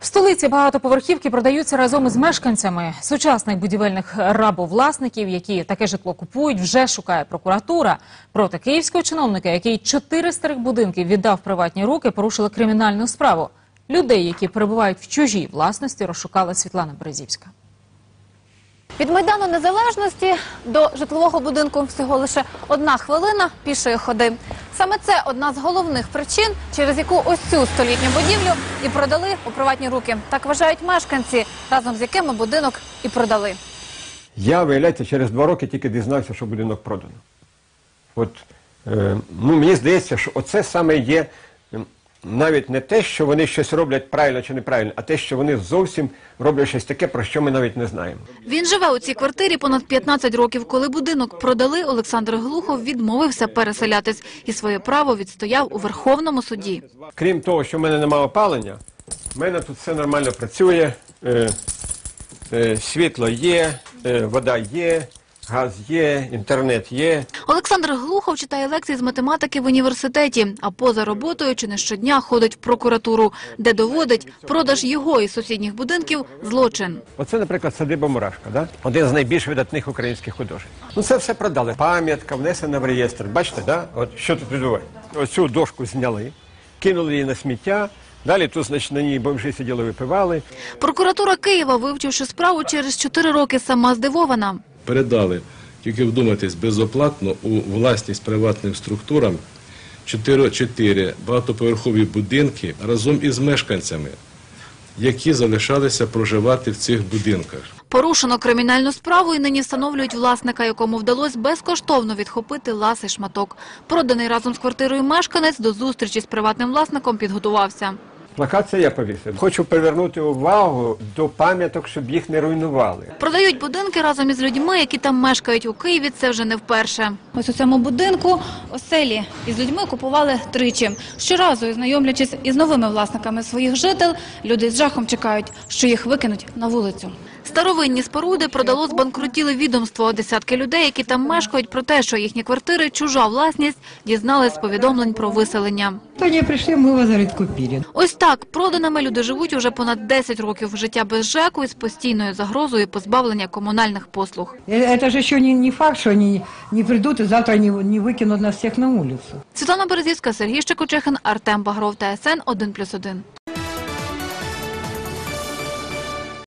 В столиці багатоповерхівки продаються разом із мешканцями. Сучасних будівельних рабовласників, які таке житло купують, вже шукає прокуратура. Проти київського чиновника, який чотири старих будинки віддав приватні руки, порушили кримінальну справу. Людей, які перебувають в чужій власності, розшукала Світлана Березівська. Від Майдану Незалежності до житлового будинку всього лише одна хвилина пішої ходи. Саме це одна з головних причин, через яку ось цю столітню будівлю і продали у приватні руки. Так вважають мешканці, разом з якими будинок і продали. Я, виявляється, через два роки тільки дізнався, що будинок продано. От, е, ну, мені здається, що оце саме є навіть не те, що вони щось роблять правильно чи неправильно, а те, що вони зовсім роблять щось таке, про що ми навіть не знаємо. Він живе у цій квартирі понад 15 років. Коли будинок продали, Олександр Глухов відмовився переселятись і своє право відстояв у Верховному суді. Крім того, що в мене немає опалення, в мене тут все нормально працює, е, е, світло є, е, вода є, газ є, інтернет є. Олександр Глухов читає лекції з математики в університеті, а поза роботою чи не щодня ходить в прокуратуру, де доводить продаж його і сусідніх будинків злочин. Оце, наприклад, садиба Мурашка, да? один з найбільш видатних українських художників. Ну це все продали. Пам'ятка внесена в реєстр. Бачите, да? От що тут відбувається? Оцю дошку зняли, кинули її на сміття. Далі тут, значить, на ній бомжі сиділи, випивали. Прокуратура Києва, вивчивши справу через 4 роки, сама здивована. Передали, тільки вдумайтесь, безоплатно у власність приватним структурам 4, 4 багатоповерхові будинки разом із мешканцями, які залишалися проживати в цих будинках. Порушено кримінальну справу і нині встановлюють власника, якому вдалося безкоштовно відхопити ласий шматок. Проданий разом з квартирою мешканець до зустрічі з приватним власником підготувався. Плакат це я повісив. Хочу привернути увагу до пам'яток, щоб їх не руйнували. Продають будинки разом із людьми, які там мешкають у Києві. Це вже не вперше. Ось у цьому будинку оселі із людьми купували тричі. Щоразу, знайомлячись із новими власниками своїх жител, люди з жахом чекають, що їх викинуть на вулицю. Старовинні споруди продало збанкрутіле відомство. Десятки людей, які там мешкають, про те, що їхні квартири чужа власність, дізнались з повідомлень про виселення. То они пришли, мы его, говорит, купили. Ось так проданими люди живуть уже понад 10 років життя без ЖЕКу із постійною загрозою позбавлення комунальних послуг. Э, Это же еще не, не факт, что они не придут и завтра не, не выкинут нас всех на улицу. Світлана Березівська, Сергій Щекочихин, Артем Багров, ТСН 1+,1.